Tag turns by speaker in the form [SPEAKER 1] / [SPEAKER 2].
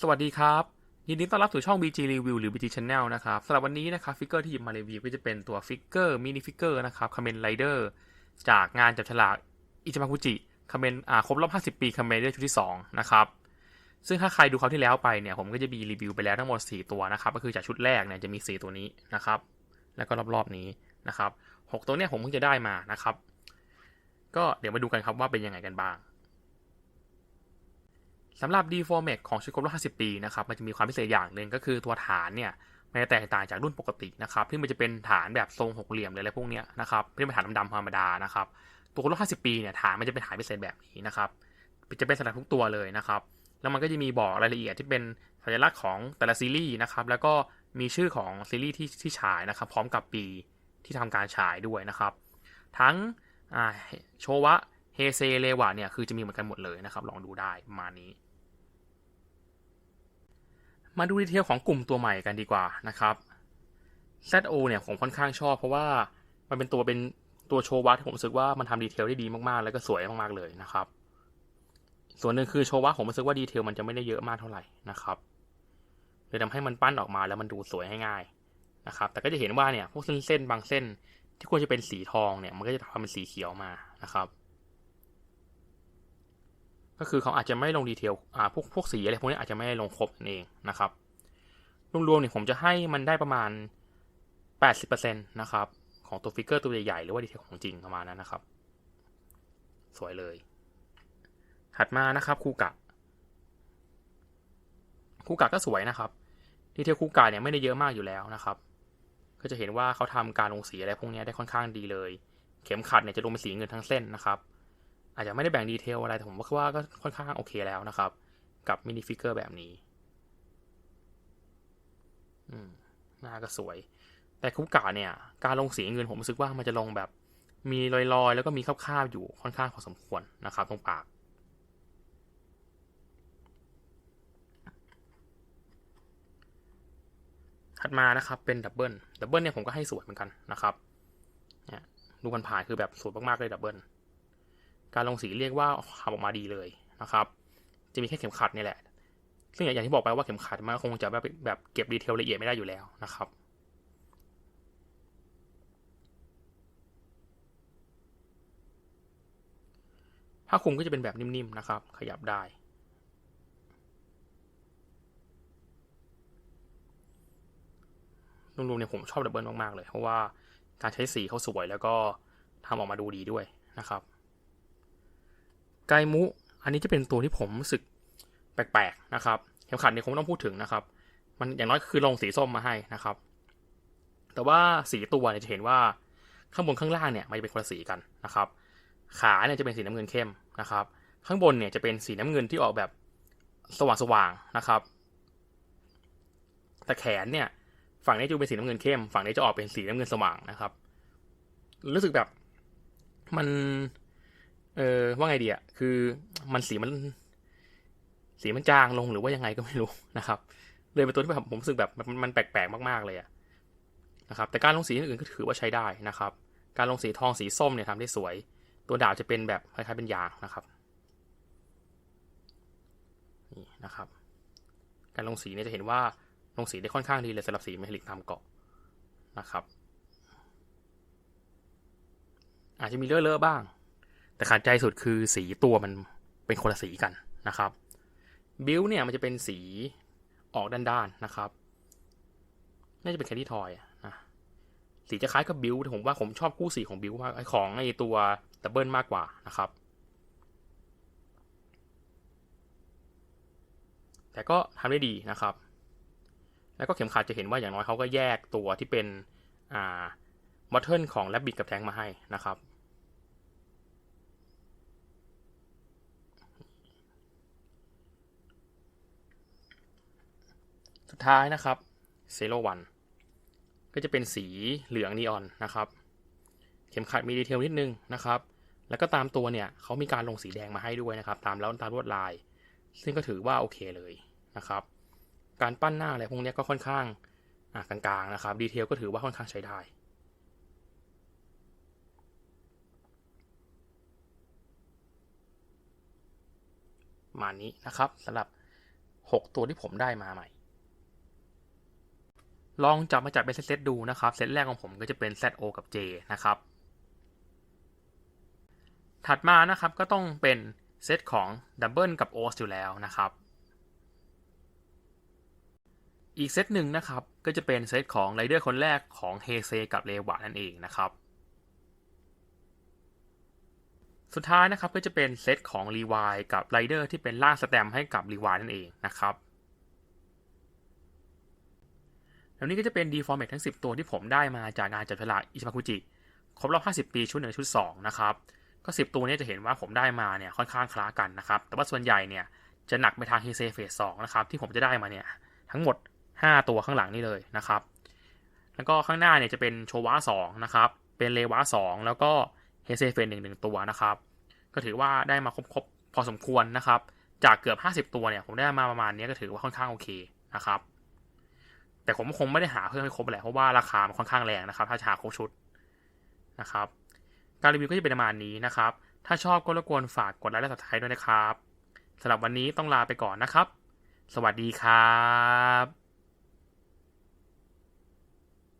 [SPEAKER 1] สวัสดีครับ ยินดีต้อนรับสู่ช่อง BG Review หรือ BG Channel นะครับสำหรับวันนี้นะครับฟิกเกอร์ที่หยิบมารีวิวก็จะเป็นตัวฟิกเกอร์มินิฟิกเกอร์นะครับคาเมนไรเดอร์จากงานจับฉลากอิจิมาคุจิคาเมนอ่าครบรอบ 50 ปีคาเมนเดอร์ชุดที่ 2 นะครับ ซึ่งถ้าใครดูเขาที่แล้วไปเนี่ย ผมก็จะมีรีวิวไปแล้วทั้งหมด 4 ตัวนะครับ ก็คือจากชุดแรกเนี่ยจะมี 4 ตัวนี้นะครับ แล้วก็รอบๆนี้นะครับ 6 ตัวเนี่ยผมเพิ่งจะได้มานะครับ ก็เดี๋ยวมาดูกันครับว่าเป็นยังไงกันบ้าง สำหรับ d f o r m a t ของชุดครบรอบ50 ปีนะครับมันจะมีความพิเศษอย่างหนึ่งก็คือตัวฐานเนี่ยมันจะแตกต่างจากรุ่นปกตินะครับที่มันจะเป็นฐานแบบทรงหกเหลี่ยมอะไรพวกเนี้ยนะครับที่เป็นฐานดำๆธรรมดานะครับตัวครบรอบ50 ปีเนี่ยฐานมันจะเป็นฐานพิเศษแบบนี้นะครับจะเป็นสำหรับทุกตัวเลยนะครับแล้วมันก็จะมีบอกรายละเอียดที่เป็นสัญลักษณ์ของแต่ละซีรีส์นะครับแล้วก็มีชื่อของซีรีส์ที่ที่ฉายนะครับพร้อมกับปีที่ทำการฉายด้วยนะครับ ทั้งโชวะเฮเซเลวะเนี่ยคือจะมีเหมือนกันหมดเลยนะครับ ลองดูได้ประมาณนี้ มาดูดีเทลของกลุ่มตัวใหม่กันดีกว่านะครับ ZO เนี่ยผมค่อนข้างชอบ เพราะว่ามันเป็นตัวเป็นตัวโชว์วัตที่ผมรู้สึกว่ามันทำดีเทลได้ดีมากๆ แล้วก็สวยมากๆเลยนะครับ ส่วนหนึ่งคือโชว์วัตผมรู้สึกว่าดีเทลมันจะไม่ได้เยอะมากเท่าไหร่นะครับเลยทำให้มันปั้นออกมาแล้วมันดูสวยง่ายๆนะครับ แต่ก็จะเห็นว่าเนี่ยพวกเส้นๆบางเส้นที่ควรจะเป็นสีทองเนี่ยมันก็จะทำเป็นสีเขียวมานะครับ ก็คือเขาอาจจะไม่ลงดีเทลอ่าพวกพวกสีอะไรพวกนี้อาจจะไม่ลงครบนั่นเองนะครับรวมๆเนี่ยผมจะให้มันได้ประมาณ 80%นะครับของตัวฟิกเกอร์ตัวใหญ่ๆหรือว่าดีเทลของจริงประมาณนั้นนะครับ สวยเลย ถัดมานะครับคูกะคูกะก็สวยนะครับดีเทลคูกะเนี่ยไม่ได้เยอะมากอยู่แล้วนะครับ ก็จะเห็นว่าเขาทำการลงสีอะไรพวกนี้ได้ค่อนข้างดีเลย เข็มขัดเนี่ยจะลงเป็นสีเงินทั้งเส้นนะครับ อาจจะไม่ได้แบ่งดีเทลอะไรแต่ผมว่าก็ค่อนข้างโอเคแล้วนะครับ กับมินิฟิกเกอร์แบบนี้อืมหน้าก็สวย แต่คุกกาเนี่ย การลงสีเงินผมรู้สึกว่ามันจะลงแบบมีรอยๆ แล้วก็มีคราบๆอยู่ค่อนข้างพอสมควรนะครับตรงปาก ถัดมานะครับเป็นดับเบิลดับเบิลเนี่ยผมก็ให้สวยเหมือนกันนะครับเนี่ยดูกันผ่านคือแบบสวยมากๆเลยดับเบิล การลงสีเรียกว่าทำออกมาดีเลยนะครับจะมีแค่เข็มขัดนี่แหละ ซึ่งอย่างที่บอกไปว่าเข็มขัดมันคงจะแบบแบบเก็บดีเทลละเอียดไม่ได้อยู่แล้วนะครับ ผ้าคลุมก็จะเป็นแบบนิ่มๆนะครับ ขยับได้ รวมๆเนี่ยผมชอบดับเบิลมากๆเลย เพราะว่าการใช้สีเขาสวยแล้วก็ทำออกมาดูดีด้วยนะครับ ไกมุ อันนี้จะเป็นตัวที่ผมรู้สึกแปลกๆนะครับเข็มขัดเนี่ยคงไม่ต้องพูดถึงนะครับ มันอย่างน้อยคือลงสีส้มมาให้นะครับ แต่ว่าสีตัวเนี่ยจะเห็นว่าข้างบนข้างล่างเนี่ยมันจะเป็นคนละสีกันนะครับ ขาเนี่ยจะเป็นสีน้ำเงินเข้มนะครับ ข้างบนเนี่ยจะเป็นสีน้ำเงินที่ออกแบบสว่างๆนะครับ แต่แขนเนี่ยฝั่งนี้จะเป็นสีน้ำเงินเข้ม ฝั่งนี้จะออกเป็นสีน้ำเงินสว่างนะครับ รู้สึกแบบมัน เออว่าไงดีอะคือมันสีมัน สีมันจางลงหรือว่ายังไงก็ไม่รู้นะครับ เลยเป็นตัวที่แบบผมรู้สึกแบบมันมันแปลกๆมากๆเลยอะนะครับ แต่การลงสีอื่นก็ถือว่าใช้ได้นะครับ การลงสีทองสีส้มเนี่ยทำได้สวย ตัวดาบจะเป็นแบบคล้ายๆเป็นยางนะครับนี่นะครับ การลงสีเนี่ยจะเห็นว่าลงสีได้ค่อนข้างดีเลยสำหรับสีเมทัลลิกทำเกาะนะครับ อาจจะมีเลอะๆบ้าง แต่ขาดใจสุดคือสีตัวมันเป็นคนละสีกันนะครับบิลเนี่ยมันจะเป็นสีออกด้านๆนะครับ น่าจะเป็นแคนดี้ทอยนะสีจะคล้ายกับบิลแต่ผมว่าผมชอบคู่สีของบิลมากของไอตัวดับเบิลมากกว่านะครับ แต่ก็ทำได้ดีนะครับ แล้วก็เข็มขัดจะเห็นว่าอย่างน้อยเขาก็แยกตัวที่เป็นอ่าบัตเทิลของแลบบิดกับแทงมาให้นะครับ สุดท้ายนะครับเซโรวันก็จะเป็นสีเหลืองนีออนนะครับ เข็มขัดมีดีเทลนิดนึงนะครับ แล้วก็ตามตัวเนี่ยเขามีการลงสีแดงมาให้ด้วยนะครับ ตามแล้วตามลวดลาย ซึ่งก็ถือว่าโอเคเลยนะครับ การปั้นหน้าอะไรพวกนี้ก็ค่อนข้างกลางๆนะครับดีเทลก็ถือว่าค่อนข้างใช้ได้มานี้นะครับสำหรับ 6 ตัวที่ผมได้มาใหม่ ลองจับมาจับเป็นเซตๆดูนะครับ เซตแรกของผมก็จะเป็น ZO กับ J นะครับ ถัดมานะครับก็ต้องเป็นเซตของดับเบิลกับโอสอยู่แล้วนะครับ อีกเซตหนึ่งนะครับก็จะเป็นเซตของไรเดอร์คนแรกของเฮเซกับเลวะนั่นเองนะครับ สุดท้ายนะครับก็จะเป็นเซตของรีวายกับไรเดอร์ที่เป็นล่าสแตมให้กับรีวายนั่นเองนะครับ แล้วนี้ก็จะเป็น d e f o r m a t ทั้ง 10 ตัวที่ผมได้มาจากงานจับฉลากอิชิมาคุจิครบรอบ 50 ปีชุดหนึ่งชุด2นะครับก็ 10 ตัวนี้จะเห็นว่าผมได้มาเนี่ยค่อนข้างคล้ากันนะครับ แต่ว่าส่วนใหญ่เนี่ยจะหนักไปทางเฮเซเฟส2นะครับที่ผมจะได้มาเนี่ยทั้งหมด 5 ตัวข้างหลังนี่เลยนะครับ แล้วก็ข้างหน้าเนี่ยจะเป็นโชวะ2นะครับ เป็นเลวะ2แล้วก็เฮเซเฟสหนึ่งหนึ่งตัวนะครับ ก็ถือว่าได้มาครบๆพอสมควรนะครับ จากเกือบ 50 ตัวเนี่ยผมได้มาประมาณนี้ก็ถือว่าค่อนข้างโอเคนะครับ แต่ผมคงไม่ได้หาเพิ่มให้ครบแหละเพราะว่าราคามันค่อนข้างแรงนะครับ ถ้าหาครบชุดนะครับ การรีวิวก็จะเป็นประมาณนี้นะครับ ถ้าชอบก็รบกวนฝากกดไลค์และสับสไครต์ด้วยนะครับสำหรับวันนี้ต้องลาไปก่อนนะครับ สวัสดีครับ